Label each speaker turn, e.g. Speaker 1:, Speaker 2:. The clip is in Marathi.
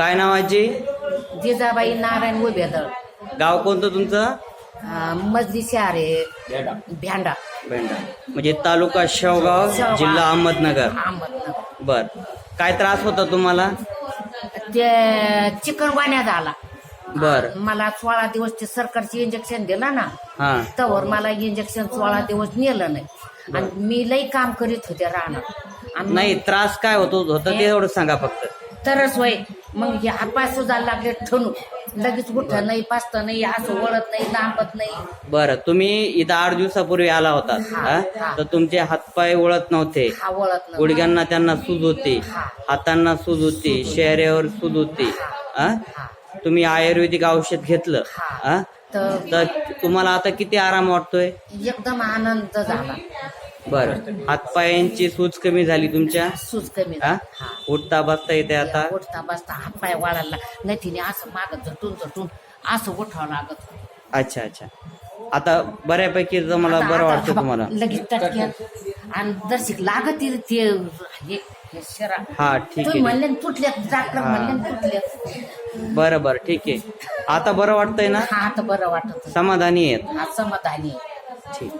Speaker 1: काय नाव आजी?
Speaker 2: जिजाबाई नारायण उभेदळ
Speaker 1: गाव कोणतं तुमचं?
Speaker 2: मजली शहर आहे भ्यांडा
Speaker 1: भेंडा. म्हणजे तालुका शेवगाव
Speaker 2: शेवगाव.
Speaker 1: जिल्हा अहमदनगर.
Speaker 2: अहमदनगर.
Speaker 1: बर. काय त्रास होता तुम्हाला?
Speaker 2: ते चिकन वाण्यात आला
Speaker 1: बर.
Speaker 2: मला सोळा दिवस ते सरकारचे इंजेक्शन दिलं ना
Speaker 1: हा.
Speaker 2: तवर मला इंजेक्शन सोळा दिवस नेलं नाही. आणि मी लई काम करीत होते राहणार आणि
Speaker 1: नाही त्रास काय होतो होतं ते एवढं सांगा फक्त.
Speaker 2: तरच वय मग हे हातपाय सुजायला लागले ठणू लगेच उठ नाही पाचत नाही असं वळत नाही दांबत नाही
Speaker 1: बरं तुम्ही इथं आठ दिवसापूर्वी आला होता
Speaker 2: हा.
Speaker 1: तर तुमचे हातपाय वळत नव्हते
Speaker 2: हा वळत नाही
Speaker 1: गुडघ्यांना त्यांना सूज होती. हातांना सूज होती चेहऱ्यावर सूज होती हा?
Speaker 2: हा.
Speaker 1: तुम्ही आयुर्वेदिक औषध घेतलं
Speaker 2: हा.
Speaker 1: हा?
Speaker 2: तर
Speaker 1: तर तुम्हाला आता किती आराम वाटतोय
Speaker 2: एकदम आनंद झाला
Speaker 1: बरं हातपायांची सूज कमी झाली तुमच्या
Speaker 2: सूज कमी
Speaker 1: हा?
Speaker 2: झाली. हा.
Speaker 1: उठता बसता येते आता
Speaker 2: उठता बसता हात पाय वाढायला नाही तिने असं मागत झटून झटून असं उठावं लागत
Speaker 1: अच्छा अच्छा आता बऱ्यापैकी मला बरं
Speaker 2: आता
Speaker 1: वाटतं तुम्हाला
Speaker 2: लगेच टटक्यात आणि दर्शिक लागत ते- ते हे- हे शरा
Speaker 1: हा ठीक
Speaker 2: तुम्ही
Speaker 1: आहे
Speaker 2: म्हणले ना तुटल्यात डॉक्टर
Speaker 1: हा.
Speaker 2: म्हणले ना तुटल्यात
Speaker 1: बरं बरं ठीक आहे. आता बरं वाटतंय ना?
Speaker 2: हा आता बरं वाटत
Speaker 1: समाधानी आहेत.
Speaker 2: हा समाधानी आहे.
Speaker 1: ठीक.